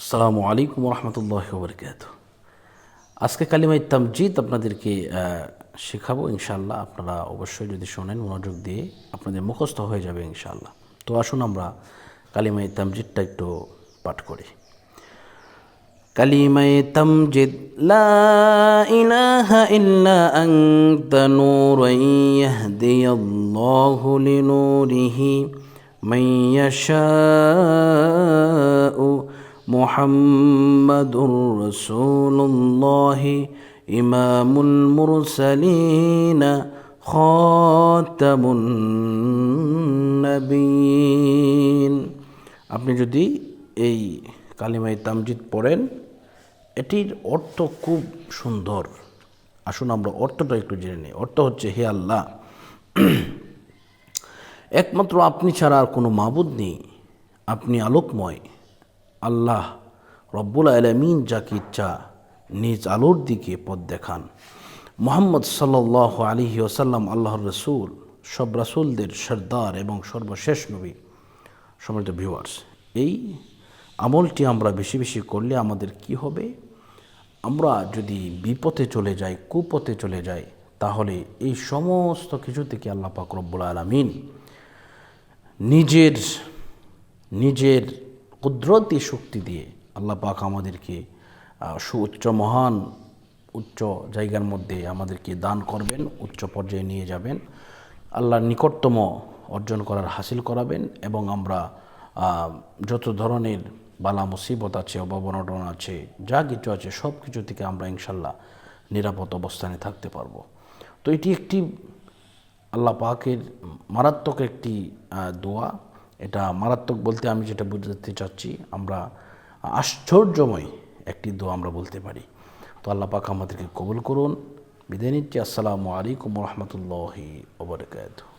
আসসালামু আলাইকুম রহমতুল্লাহ বরকাত আজকে কালিমাই তামজিদ আপনাদেরকে শেখাবো ইনশাল্লাহ আপনারা অবশ্যই যদি শোনেন, মনোযোগ দিয়ে আপনাদের মুখস্থ হয়ে যাবে ইনশাল্লাহ তো আসুন আমরা কালিমাই তামজিদটা একটু পাঠ করি। কালিমায় তামজিদ, লা ইলাহা ইল্লা আনতা নূরান ইয়াহদিয়াল্লাহু লিনূরিহি, মান ইয়াশাউ মুহাম্মাদুর রাসূলুল্লাহ, ইমামুল মুরসালিন, খাতামুন নবীন আপনি যদি এই কালিমাই তামজিদ পড়েন, এটির অর্থ খুব সুন্দর। আসুন আমরা অর্থটা একটু জেনে নিই। অর্থ হচ্ছে, হে আল্লাহ, একমাত্র আপনি ছাড়া আর কোনো মাবুদ নেই। আপনি আলোকময়। আল্লাহ রব্বুল আলমিন যাকে ইচ্ছা নিজ আলোর দিকে পথ দেখান। মোহাম্মদ সাল্লাহ আলিহি ওসাল্লাম আল্লাহর রসুল, সব রাসুলদের সর্দার এবং সর্বশেষ নবী। সম্মানিত ভিউয়ার্স এই আমলটি আমরা বেশি বেশি করলে আমাদের কি হবে? আমরা যদি বিপথে চলে যাই, কুপথে চলে যাই, তাহলে এই সমস্ত কিছু থেকে আল্লাহ পাক রব্বুল আলমিন নিজের নিজের কুদরতি শক্তি দিয়ে আল্লাহ পাক আমাদেরকে সুউচ্চ, মহান, উচ্চ জায়গার মধ্যে আমাদেরকে দান করবেন, উচ্চ পর্যায়ে নিয়ে যাবেন। আল্লাহর নিকটতম অর্জন করার হাসিল করাবেন এবং আমরা যত ধরনের বালা মুসিবত আছে অভাবনটন আছে, যা কিছু আছে সব কিছু থেকে আমরা ইনশাল্লাহ নিরাপদ অবস্থানে থাকতে পারব। তো এটি একটি আল্লাহ পাকের মারাত্মক একটি দোয়া। এটা মারাত্মক বলতে আমি যেটা বুঝতে চাচ্ছি, আমরা আশ্চর্যময় একটি দোয়া আমরা বলতে পারি। তো আল্লাহ পাক আমাদেরকে কবুল করুন। বিদায় নিচ্ছি। আসসালামু আলাইকুম রহমতুল্লাহি ওবরকাত